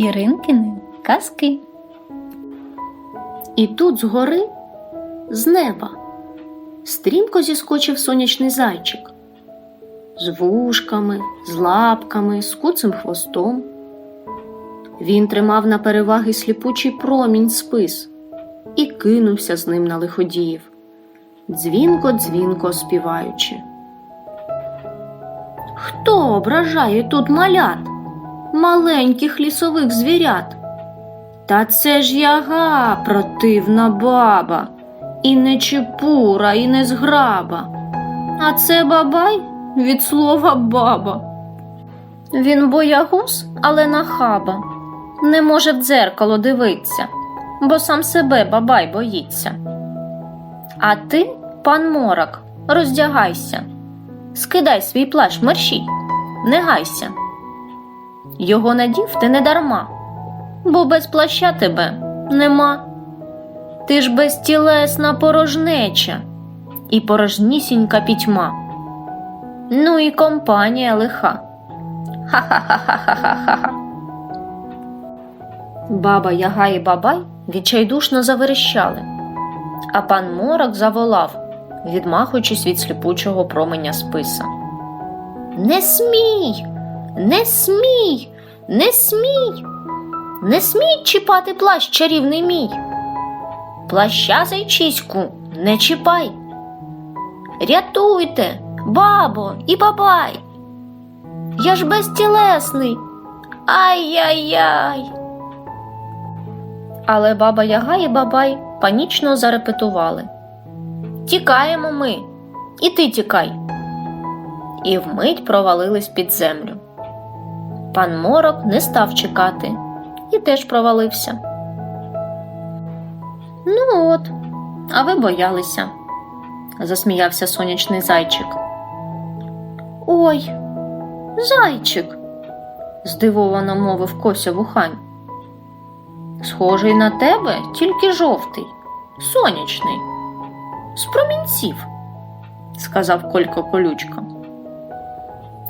Іринкини казки. І тут згори, з неба, стрімко зіскочив сонячний зайчик з вушками, з лапками, з куцим хвостом. Він тримав на переваги сліпучий промінь спис і кинувся з ним на лиходіїв, дзвінко-дзвінко співаючи. Хто ображає тут малят, маленьких лісових звірят? Та це ж яга, противна баба, і не чепура, і не зграба. А це бабай від слова баба. Він боягуз, але нахаба. Не може в дзеркало дивиться, бо сам себе бабай боїться. А ти, пан Морок, роздягайся, скидай свій плащ мерщій, не гайся. Його надів ти не дарма, бо без плаща тебе нема. Ти ж безтілесна порожнеча і порожнісінька пітьма. Ну і компанія лиха. Ха-ха-ха-ха-ха-ха. Баба Яга і Бабай відчайдушно заверещали, а пан Морок заволав, відмахуючись від сліпучого променя списа. Не смій, не смій, не смій, не смій чіпати плащ чарівний мій. Плаща зайчиську не чіпай. Рятуйте, бабо і бабай. Я ж безтілесний. Ай-яй-яй. Але баба Яга і бабай панічно зарепетували. Тікаємо ми, і ти тікай. І вмить провалились під землю. Пан Морок не став чекати і теж провалився. Ну от, а ви боялися, засміявся сонячний зайчик. Ой, зайчик, здивовано мовив Кося вухань. Схожий на тебе, тільки жовтий, сонячний, з промінців, сказав Колько колючка.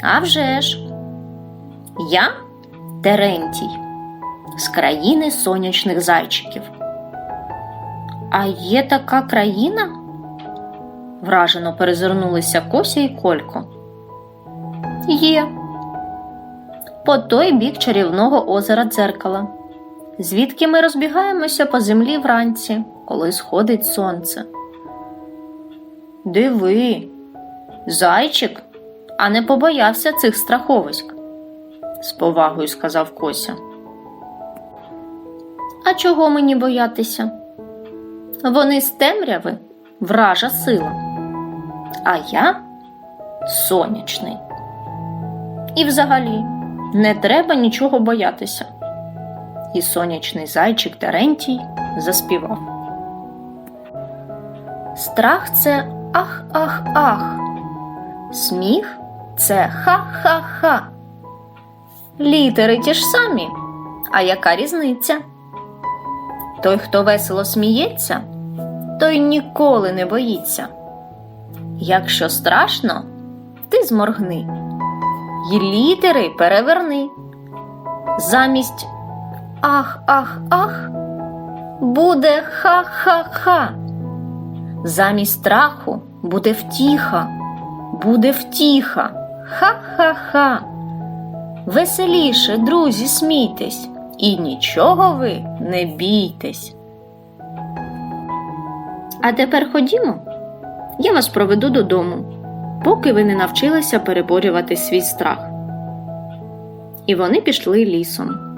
«А вже ж, я Терентій, з країни сонячних зайчиків. А є така країна? вражено перезирнулися Кося і Колько. Є. По той бік чарівного озера дзеркала, звідки ми розбігаємося по землі вранці, коли сходить сонце. Диви, зайчик, а не побоявся цих страховиськ, з повагою сказав Кося. А чого мені боятися? Вони з темряви вража сила, а я сонячний. І взагалі не треба нічого боятися. І сонячний зайчик Терентій заспівав. Страх це ах, ах, ах. Сміх це ха-ха-ха. Літери ті ж самі. А яка різниця? Той, хто весело сміється, той ніколи не боїться. Якщо страшно, ти зморгни й літери переверни. Замість ах, ах, ах буде ха-ха-ха. Замість страху буде втіха, буде втіха, ха-ха-ха. Веселіше, друзі, смійтесь, і нічого ви не бійтесь. А тепер ходімо, я вас проведу додому, поки ви не навчилися переборювати свій страх. І вони пішли лісом.